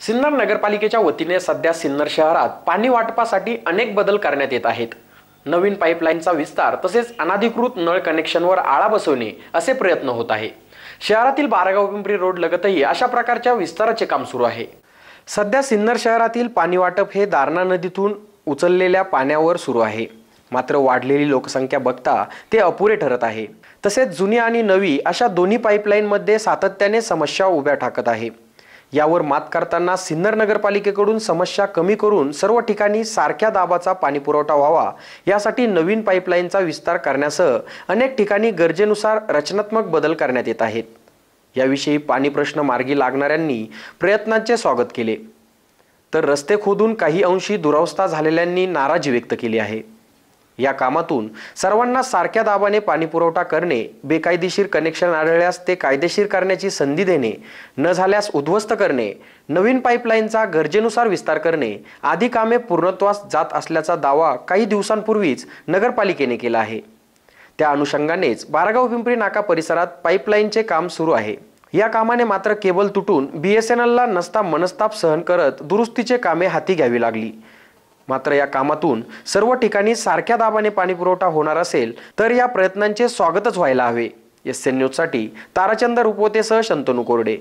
सिन्नर नगरपालिकेच्या वतीने सध्या सिन्नर शहरात पाणी वाटपासाठी अनेक बदल करण्यात येत आहेत. नवीन पाईपलाईनचा विस्तार तसेच अनाधिकृत नळ कनेक्शनवर आळा बसवणे असे प्रयत्न होत आहे. शहरातील बारागाव पिंपरी रोड लगतही अशा प्रकारच्या विस्ताराचे काम सुरू आहे. सध्या सिन्नर शहरातील पाणी वाटप हे दारणा नदीतून उचललेल्या पाण्यावर सुरू आहे. मात्र वाढलेली लोकसंख्या बघता ते अपुरे ठरत आहे. तसेच जुनी आणि नवी अशा दोन्ही पाईपलाईनमध्ये सातत्याने समस्या उभ्या ठाकत आहे. यावर मात करताना सिन्नर नगरपालिकेकडून समस्या कमी करून सर्व ठिकाणी सारख्या दाबाचा पाणीपुरवठा व्हावा यासाठी नवीन पाईपलाईनचा विस्तार करण्यासह अनेक ठिकाणी गरजेनुसार रचनात्मक बदल करण्यात येत आहेत. याविषयी पाणी प्रश्न मार्गी लागणाऱ्यांनी प्रयत्नांचे स्वागत केले. तर रस्ते खोदून काही अंशी दुरावस्था झालेल्यांनी नाराजी व्यक्त केली आहे. या कामातून सर्वांना सारख्या दाबाने पाणी पुरवठा करणे बेकायदेशीर कनेक्शन आढळल्यास ते कायदेशीर करण्याची संधी देणे न झाल्यास उद्ध्वस्त करणे नवीन पाईपलाईनचा गरजेनुसार विस्तार करणे आदी कामे पूर्णत्वास जात असल्याचा दावा काही दिवसांपूर्वीच नगरपालिकेने केला आहे. त्या अनुषंगानेच बारागाव पिंपरी नाका परिसरात पाईपलाईनचे काम सुरू आहे. या कामाने मात्र केबल तुटून बी एस एन एलला नसता मनस्ताप सहन करत दुरुस्तीचे कामे हाती घ्यावी लागली. मात्र या कामातून सर्व ठिकाणी सारख्या दाबाने पाणी पुरवठा होणार असेल तर या प्रयत्नांचे स्वागतच व्हायला हवे. एस एन न्यूजसाठी ताराचंद रुपवतेसह शंतनू कोरडे.